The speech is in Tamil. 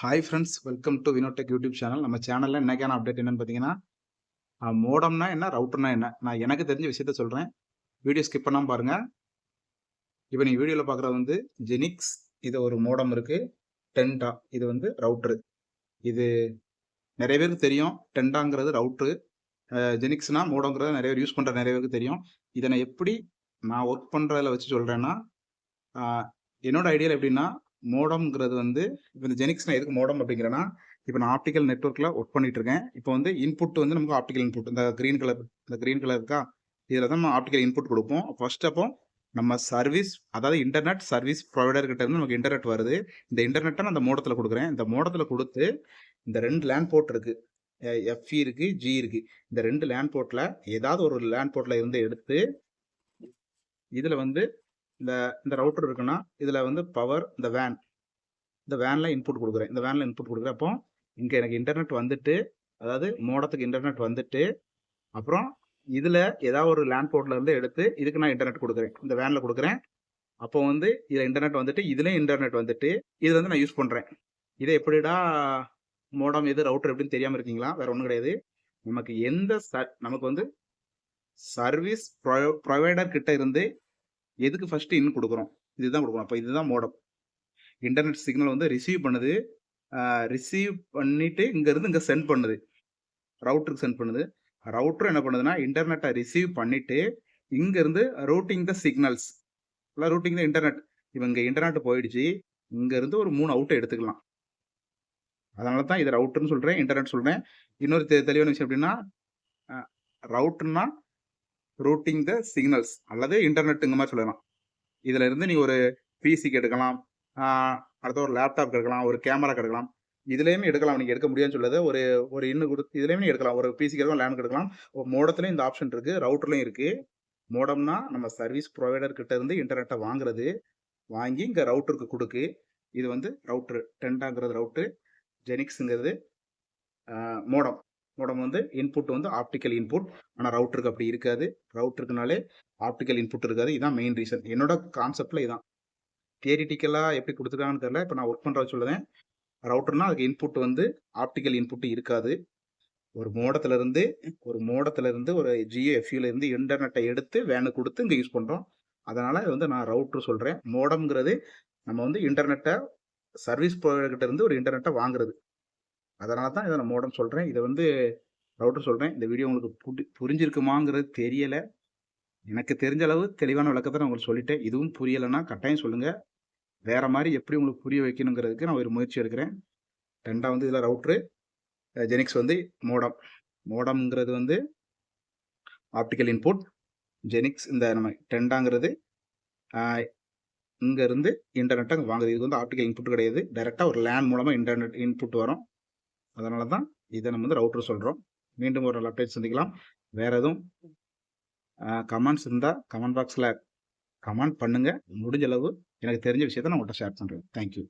Hi friends welcome to Vinotech YouTube channel நம்ம சேனலில் என்னக்கான அப்டேட் என்னன்னு பார்த்தீங்கன்னா மோடம்னா என்ன ரவுட்டர்னா என்ன? நான் எனக்கு தெரிஞ்ச விஷயத்த சொல்கிறேன் வீடியோ ஸ்கிப் பண்ணாமல் பாருங்கள் இப்போ நீங்கள் வீடியோவில் பார்க்குறது வந்து ஜெனிக்ஸ் இது ஒரு மோடம் இருக்குது டென்டா இது வந்து ரவுட்ரு இது நிறைய பேருக்கு தெரியும். டென்டாங்கிறது ரவுட்ரு ஜெனிக்ஸ்னா மோடங்கிறத நிறைய பேர் யூஸ் பண்ணுற நிறைய பேருக்கு தெரியும். இதை நான் எப்படி நான் ஒர்க் பண்ணுறதில் வச்சு சொல்கிறேன்னா என்னோடய ஐடியாவில் எப்படின்னா மோடம்ங்கிறது வந்து இப்போ இந்த ஜெனிக்ஸ் நான் எதுக்கு மோடம் அப்படிங்கிறேன்னா இப்போ நான் ஆப்டிக்கல் நெட்ஒர்க்கில் ஒர்க் பண்ணிட்டு இருக்கேன் இப்போ வந்து இன்புட் வந்து நமக்கு ஆப்டிக்கல் இன்புட் இந்த க்ரீன் கலர் இந்த க்ரீன் கலர் இருக்கா? இதில் தான் நம்ம ஆப்டிக்கல் இன்புட் கொடுப்போம். ஃபர்ஸ்ட் அப்போ நம்ம சர்வீஸ் அதாவது இன்டர்நெட் சர்வீஸ் ப்ரொவைடர் கிட்ட இருந்து நமக்கு இன்டர்நெட் வருது. இந்த இன்டர்நெட்டை நான் அந்த மோடத்தில் கொடுக்குறேன். இந்த மோடத்தில் கொடுத்து இந்த ரெண்டு லேண்ட் போர்ட் இருக்கு. எஃப்இ e இருக்கு ஜி இருக்கு. இந்த ரெண்டு லேண்ட் போர்ட்டில் ஏதாவது ஒரு லேண்ட் போர்ட்டில் இருந்து எடுத்து இதில் வந்து இந்த இந்த ரவுட்டர் இருக்குன்னா இதில் வந்து பவர் இந்த வேன் இந்த வேனில் இன்புட் கொடுக்குறேன். இந்த வேனில் இன்புட் கொடுக்குறேன். அப்போ இங்கே எனக்கு இன்டர்நெட் வந்துட்டு அதாவது மோடத்துக்கு இன்டர்நெட் வந்துட்டு அப்புறம் இதில் ஏதாவது ஒரு லேண்ட் போர்ட்டில் இருந்து எடுத்து இதுக்கு நான் இன்டர்நெட் கொடுக்குறேன். இந்த வேனில் கொடுக்குறேன். அப்போ வந்து இதில் இன்டர்நெட் வந்துட்டு இதுலேயும் இன்டர்நெட் வந்துட்டு இது வந்து நான் யூஸ் பண்ணுறேன் இதை எப்படிடா மோடம் எது ரவுட்டர் எப்படின்னு தெரியாமல் இருக்கீங்களா? வேறு ஒன்றும் கிடையாது. நமக்கு எந்த ச நமக்கு வந்து சர்வீஸ் ப்ரொ ப்ரொவைடர் கிட்ட இருந்து எதுக்கு ஃபஸ்ட்டு இன் கொடுக்குறோம்? இதுதான் கொடுக்குறோம் அப்போ இதுதான் மோடம் இன்டர்நெட் சிக்னல் வந்து ரிசீவ் பண்ணுது. ரிசீவ் பண்ணிட்டு இங்கேருந்து இங்கே சென்ட் பண்ணுது. ரவுட்டருக்கு சென்ட் பண்ணுது. ரவுட்டர் என்ன பண்ணுதுன்னா இன்டர்நெட்டை ரிசீவ் பண்ணிவிட்டு இங்கேருந்து ரூட்டிங் த சிக்னல்ஸ் இல்லை ரூட்டிங் த இன்டர்நெட் இவங்க இன்டர்நெட் போயிடுச்சு. இங்கேருந்து ஒரு மூணு அவுட்டை எடுத்துக்கலாம். அதனால தான் இதை ரவுட்டர்னு சொல்கிறேன் இன்டர்நெட் சொல்கிறேன் இன்னொரு தெ தெளிவான விஷயம் எப்படின்னா ரவுட்டர்னா ரூட்டிங் த சிக்னல்ஸ் அல்லது இன்டர்நெட்டுங்க மாதிரி சொல்லலாம். இதில் இருந்து நீ ஒரு பிசிக்கு எடுக்கலாம். அடுத்த ஒரு லேப்டாப் எடுக்கலாம் ஒரு கேமரா எடுக்கலாம். இதுலேயுமே எடுக்கலாம். நீங்கள் எடுக்க முடியாதுன்னு சொல்லுது ஒரு ஒரு இன்னும் கொடுத்து இதுலேயுமே எடுக்கலாம். ஒரு பிசிக்கு எடுக்கலாம் லேண்ட் எடுக்கலாம். மோடத்துலேயும் இந்த ஆப்ஷன் இருக்குது ரவுட்டர்லையும் இருக்குது மோடம்னா நம்ம சர்வீஸ் ப்ரொவைடர் கிட்ட இருந்து இன்டர்நெட்டை வாங்குறது வாங்கி இங்கே ரவுட்டருக்கு கொடுக்கு. இது வந்து ரவுட்ரு டென்டாங்கிறது ரவுட்ரு ஜெனிக்ஸுங்கிறது மோடம் மோடம் வந்து இன்புட் வந்து ஆப்டிக்கல் இன்புட் ஆனால் ரவுட்டருக்கு அப்படி இருக்காது. ரவுட்டருக்குனாலே ஆப்டிக்கல் இன்புட் இருக்காது. இதுதான் மெயின் ரீசன் என்னோட கான்செப்டில் இதான். தியரிட்டிக்கலாக எப்படி கொடுத்துருக்காங்கன்னு தெரியல. இப்போ நான் ஒர்க் பண்ணுற சொல்லுதேன் ரவுட்டர்னா அதுக்கு இன்புட் வந்து ஆப்டிக்கல் இன்புட் இருக்காது. ஒரு மோடத்துலேருந்து ஒரு மோடத்துலேருந்து ஒரு ஜியோ எஃப்யூலேருந்து இன்டர்நெட்டை எடுத்து வேனு கொடுத்து இங்கே யூஸ் பண்ணுறோம் அதனால வந்து நான் ரவுட்ரு சொல்கிறேன் மோடம்ங்கிறது நம்ம வந்து இன்டர்நெட்டை சர்வீஸ் ப்ரொவைடர்கிட்ட இருந்து ஒரு இன்டர்நெட்டை வாங்குறது. அதனால தான் இதை நான் உடம்பு சொல்கிறேன் இதை வந்து ரவுட்டர் சொல்கிறேன் இந்த வீடியோ உங்களுக்கு புடி புரிஞ்சிருக்குமாங்கிறது தெரியலை. எனக்கு தெரிஞ்ச அளவு தெளிவான விளக்கத்தை நான் உங்களுக்கு சொல்லிட்டேன். இதுவும் புரியலைன்னா கட்டாயம் சொல்லுங்கள் வேறு மாதிரி எப்படி உங்களுக்கு புரிய வைக்கணுங்கிறதுக்கு நான் ஒரு முயற்சி எடுக்கிறேன். ரெண்டாக வந்து இதில் ரவுட்ரு ஜெனிக்ஸ் வந்து மோடம் மோடம்ங்கிறது வந்து ஆப்டிக்கல் இன்புட் ஜெனிக்ஸ் இந்த நம்ம டெண்டாங்கிறது இங்கேருந்து இன்டர்நெட்டை வாங்குது. இது வந்து ஆப்டிக்கல் இன்புட் கிடையாது. டைரெக்டாக ஒரு லேண்ட் மூலமாக இன்டர்நெட் இன்புட் வரும். அதனால தான் இதை நம்ம வந்து ரவுட்டர் சொல்கிறோம் மீண்டும் ஒரு அப்டேட் சந்திக்கலாம். வேறு எதுவும்? கமெண்ட்ஸ் இருந்தால் கமெண்ட் பாக்ஸில் கமெண்ட் பண்ணுங்கள் முடிஞ்ச அளவு எனக்கு தெரிஞ்ச விஷயத்த நான் உங்கள்கிட்ட ஷேர் பண்ணுறேன் தேங்க்யூ